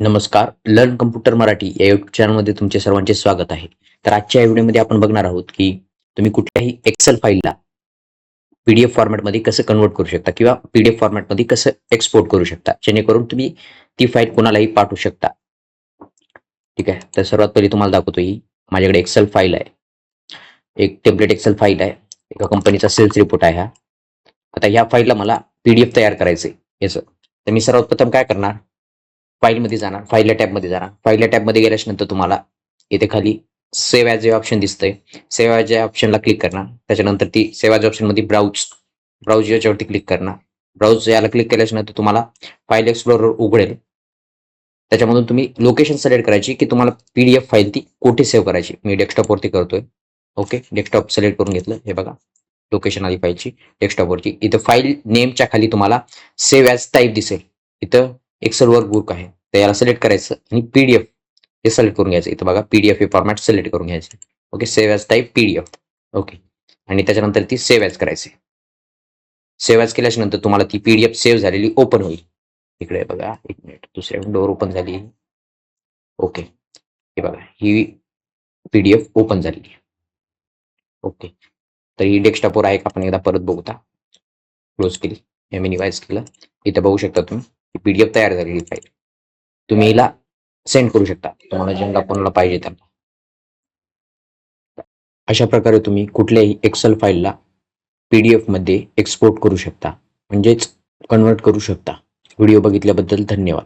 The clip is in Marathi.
नमस्कार लर्न कम्प्युटर मराठी या युट्यूब चॅनलमध्ये तुमचे सर्वांचे स्वागत आहे. तर आजच्या व्हिडिओमध्ये आपण बघणार आहोत की तुम्ही कुठल्याही एक्सेल फाईलला पीडीएफ फॉर्मॅटमध्ये कसं कन्वर्ट करू शकता किंवा पीडीएफ फॉर्मॅटमध्ये कसं एक्सपोर्ट करू शकता. जेणेकरून तुम्ही ती फाईल कोणालाही पाठवू शकता. ठीक आहे? तर सर्वात पहिली तुम्हाला दाखवतो ही. माझ्याकडे एक्सेल फाईल आहे. एक टेम्पलेट एक्सेल फाईल आहे. एका कंपनीचा सेल्स रिपोर्ट आहे हा. आता ह्या फाईलला मला पीडीएफ तयार करायचं आहे याचं तर मी सर्वात प्रथम काय करणार? फाईलमध्ये जाणार फाईलला टॅबमध्ये जाणार फाईलला टॅबमध्ये गेल्याच्यानंतर तुम्हाला इथे खाली सेव्ह ॲज हे ऑप्शन दिसतंय. सेव्ह ॲज या ऑप्शनला क्लिक करणार. त्याच्यानंतर ती सेव्ह ॲज ऑप्शनमध्ये ब्राउज ब्राउज याच्यावरती क्लिक करणार. ब्राउज याला क्लिक केल्याच्यानंतर तुम्हाला फाईल एक्सप्लोरर उघडेल. त्याच्यामधून तुम्ही लोकेशन सिलेक्ट करायची की तुम्हाला पीडीएफ फाईल ती कुठे सेव्ह करायची. मी डेस्कटॉपवरती करतोय. ओके डेस्कटॉप सिलेक्ट करून घेतलं. हे बघा लोकेशन आली फाईलची. डेस्कटॉपवरची इथं फाईल नेमच्या खाली तुम्हाला सेव्ह ॲज टाईप दिसेल. इथं एक्सेल वर्कबुक आहे. तर याला सिलेक्ट करायचं आणि पीडीएफ हे सिलेक्ट करून घ्यायचं. इथं बघा पीडीएफ हे फॉर्मॅट सिलेक्ट करून घ्यायचं. Okay save as type PDF okay आणि त्याच्यानंतर ती सेव्ह ॲज करायची. सेव्ह ॲज केल्याच्यानंतर तुम्हाला ती पीडीएफ सेव्ह झालेली ओपन होईल. इकडे बघा एक मिनिट दुसऱ्या डोअर ओपन झाली. ओके हे बघा ही पीडीएफ ओपन झालेली. आहे ओके तर ही डेस्कटॉपवर आहे का? आपण एकदा परत बघूता क्लोज केली. एम मी निवाइज केलं. इथं बघू शकता तुम्ही. पीडीएफ तयार झालेली फाईल तुम्ही हिला सेंड करू शकता. तुम्हाला ज्यांना कोणाला पाहिजे त्यांना अशा प्रकारे तुम्ही कुठल्याही एक्सेल फाईलला पीडीएफमध्ये एक्सपोर्ट करू शकता. म्हणजेच कन्वर्ट करू शकता. व्हिडिओ बघितल्याबद्दल धन्यवाद.